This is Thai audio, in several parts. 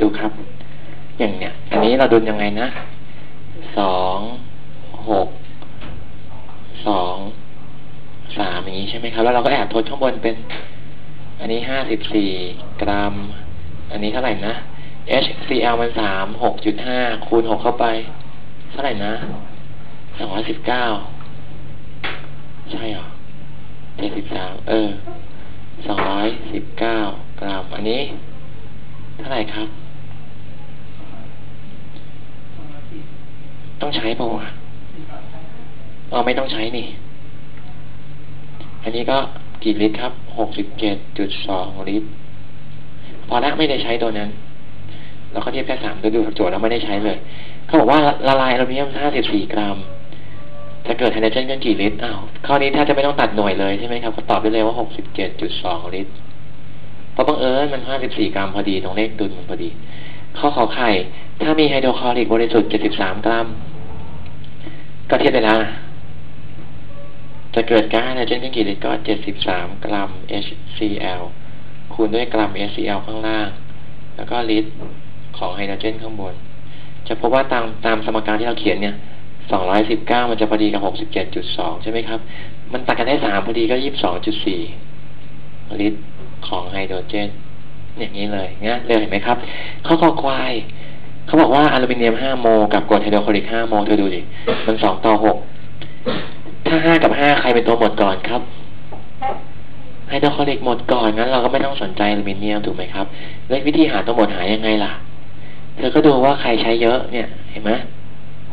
ดูครับ อย่างเนี้ย อันนี้เราดูยังไงนะ สอง หก สอง สามอย่างนี้ใช่ไหมครับ แล้วเราก็แอบทดข้างบนเป็น อันนี้ห้าสิบสี่กรัม อันนี้เท่าไหร่นะ HCl มันสาม หกจุดห้า คูณหกเข้าไป เท่าไหร่นะ สองร้อยสิบเก้า ใช่เหรอเจ็ดสิบสาม เออ สองร้อยสิบเก้ากรัม อันนี้เท่าไหร่ครับ ต้องใช้เปล่าวะอ๋อไม่ต้องใช้นี่ อันนี้ก็กี่ลิตรครับ หกสิบเจ็ดจุดสองลิตร พอละไม่ได้ใช้ตัวนั้น เราก็เทียบแค่สามตัวดูโจทย์เราไม่ได้ใช้เลย เขาบอกว่าละลายอลูมิเนียมห้าสิบสี่กรัม จะเกิดไฮโดรเจนกันกี่ลิตร อ้าวข้อนี้ถ้าจะไม่ต้องตัดหน่วยเลยใช่ไหมครับ ก็ตอบได้เลยว่าหกสิบเจ็ดจุดสองลิตร เพราะบังเอิญมันห้าสิบสี่กรัมพอดีตรงเลขดุลมันพอดี ข้อขอไข่ ถ้ามีไฮโดรคลอริกบริสุทธิ์เจ็ดสิบสามกรัม ก็เทียบได้ละจะเกิดก๊าซไฮโดรเจนกันกี่ลิตรก็เจ็ดสิบสามกรัม HCl คูณด้วยกรัม HCl ข้างล่าง แล้วก็ลิตรของไฮโดรเจนข้างบน จะพบว่าตามตามสมการที่เราเขียนเนี่ยสองร้อยสิบเก้ามันจะพอดีกับหกสิบเจ็ดจุดสองใช่ไหมครับ มันตัดกันได้สามพอดีก็ยี่สิบสองจุดสี่ลิตรของไฮโดรเจน อย่างนี้เลยเนี่ยเร็วเห็นไหมครับ ข้อคอควาย เขาบอกว่าอลูมิเนียมห้าโมกับกรดไฮโดรคลอริกห้าโมเธอดูดิ มันสองต่อหกถ้าห้ากับห้าใครเป็นตัวหมดก่อนครับไฮโดรคลอริกหมดก่อนงั้นเราก็ไม่ต้องสนใจอลูมิเนียมถูกไหมครับเลขวิธีหาตัวหมดหายังไงล่ะ เธอก็ดูว่าใครใช้เยอะเนี่ยเห็นไหม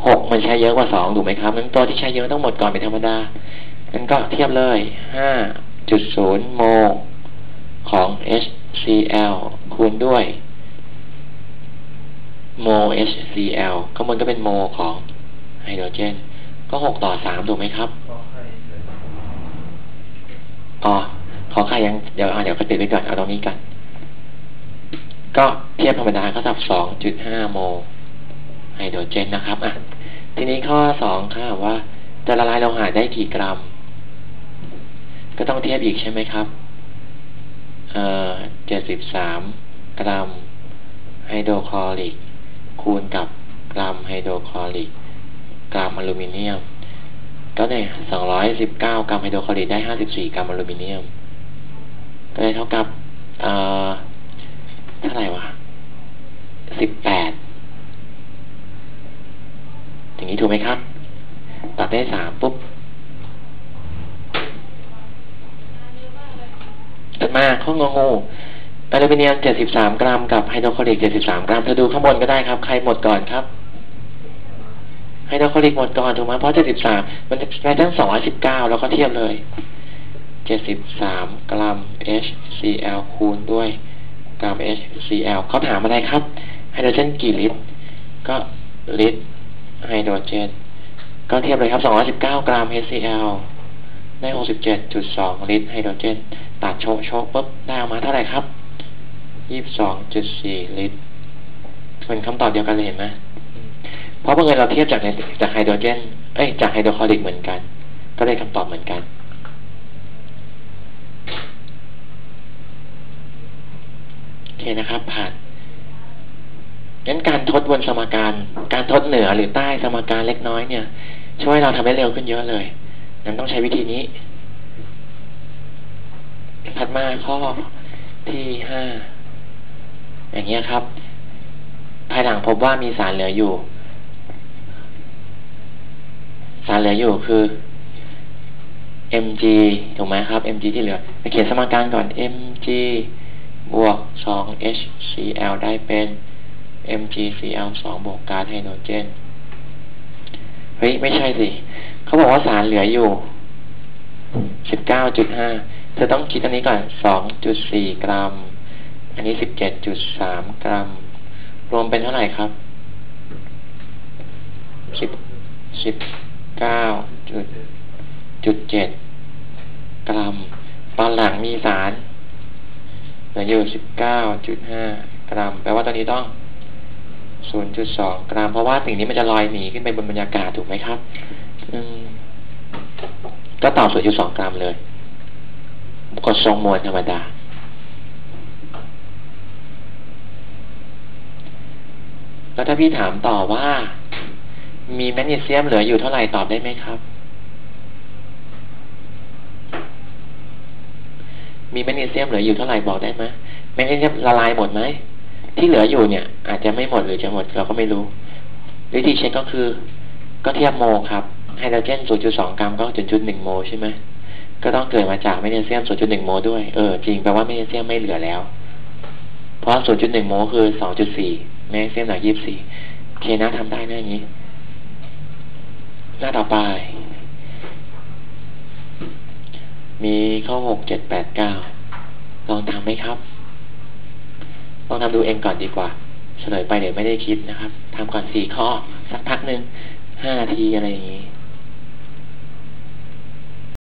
หกมันใช้เยอะกว่าสองถูกไหมครับงั้นตัวที่ใช้เยอะต้องหมดก่อนเป็นธรรมดางั้นก็เทียบเลยห้าจุดศูนย์โมของ HCl คูณด้วย โม HCl ข้างบนก็เป็นโมของไฮโดรเจน ก็หกต่อสามถูกไหมครับ อ๋อ ขอใครยัง เดี๋ยวเดี๋ยวก็ติดไปก่อน เอาตรงนี้กัน ก็เทียบธรรมดาก็สับสองจุดห้าโมไฮโดรเจนนะครับ อะ ทีนี้ข้อสองค่ะว่าจะละลายโลหะได้กี่กรัม ก็ต้องเทียบอีกใช่ไหมครับ เอ่อเจ็ดสิบสามกรัมไฮโดรคลอริก คูณกับกรัมไฮโดรคลอริก กรัมอลูมิเนียม ก็เนี่ยสองร้อยสิบเก้ากรัมไฮโดรคลอริกได้ห้าสิบสี่กรัมอลูมิเนียม ก็ได้เท่ากับเอ่อเท่าไหร่วะสิบแปดอย่างนี้ถูกไหมครับ ตัดได้สามปุ๊บตัดมาข้องงู อลูมิเนียมเจ็ดสิบสามกรัม กับไฮโดรคลอริกเจ็ดสิบสามกรัมเธอดูข้างบนก็ได้ครับ ใครหมดก่อนครับ ไฮโดรคลอริกหมดก่อนถูกไหมเพราะเจ็ดสิบสามมันจะได้ทั้งสองร้อยสิบเก้าแล้วก็เทียบเลยเจ็ดสิบสามกรัม HCl คูณด้วย กรัม HCl เขาถามอะไรครับ ไฮโดรเจนกี่ลิตร ก็ลิตรไฮโดรเจน ก็เทียบเลยครับ 219 กรัม HCl ได้ 67.2 ลิตรไฮโดรเจน ตัดโชกโชกปุ๊บ ได้ออกมาเท่าไหร่ครับ 22.4ลิตรเป็นคำตอบเดียวกันเลยเห็นไหมเพราะเมื่อเราเทียบจากในจากไฮโดรเจน เอ้ย จากไฮโดรคลอริกเหมือนกัน ก็ได้คำตอบเหมือนกัน โอเคนะครับ ผ่านงั้นการทดบนสมการ การทดเหนือหรือใต้สมการเล็กน้อยเนี่ย ช่วยเราทำให้เร็วขึ้นเยอะเลยนั้นต้องใช้วิธีนี้ ถัดมาข้อที่ห้า อย่างเงี้ยครับ ภายหลังพบว่ามีสารเหลืออยู่ สารเหลืออยู่คือ mg ถูกไหมครับ mg ที่เหลือไปเขียนสมการก่อน mg บวก 2hcl ได้เป็น MgCl สองบวกก๊าซไฮโดรเจน เฮ้ย ไม่ใช่สิ เขาบอกว่าสารเหลืออยู่สิบเธอต้องคิดอันนี้ก่อนสองจุดสี่กรัม อันนี้สิบเจ็ดจุดสามกรัม รวมเป็นเท่าไหร่ครับสิบสิบเก้าจุดจุดเจ็ดกรัม ตอนหลังมีสารเหลืออยู่สิบเก้าจุดห้ากรัม แปลว่าตอนนี้ต้องศูนย์จุดสองกรัม เพราะว่าสิ่งนี้มันจะลอยหนีขึ้นไปบนบรรยากาศถูกไหมครับอืมก็ตอบศูนย์จุดสองกรัมเลย กดทรงมวลธรรมดา แล้วถ้าพี่ถามต่อว่า มีแมกนีเซียมเหลืออยู่เท่าไหร่ตอบได้ไหมครับ มีแมกนีเซียมเหลืออยู่เท่าไหร่บอกได้ไหมแมกนีเซียมละลายหมดไหมที่เหลืออยู่เนี่ย อาจจะไม่หมดหรือจะหมดเราก็ไม่รู้วิธีเช็คก็คือ ก็เทียบโมครับไฮโดรเจน 0.2 กรัมก็0.1 โมใช่ไหมก็ต้องเกิดมาจากแมกนีเซียม 0.1 โมด้วย เออ จริง แปลว่าแมกนีเซียมไม่เหลือแล้ว เพราะ 0.1 โมคือ 2.4 แมกเซียมหนักยี่สี่เคนะทำได้นะอย่างนี้ หน้าต่อไป มีข้อหกเจ็ดแปดเก้าลองทำไหมครับ ลองทำดูเองก่อนดีกว่า เฉลยไปเดี๋ยวไม่ได้คิดนะครับทำก่อนสี่ข้อ สักพักหนึ่งห้านาทีอะไรอย่างนี้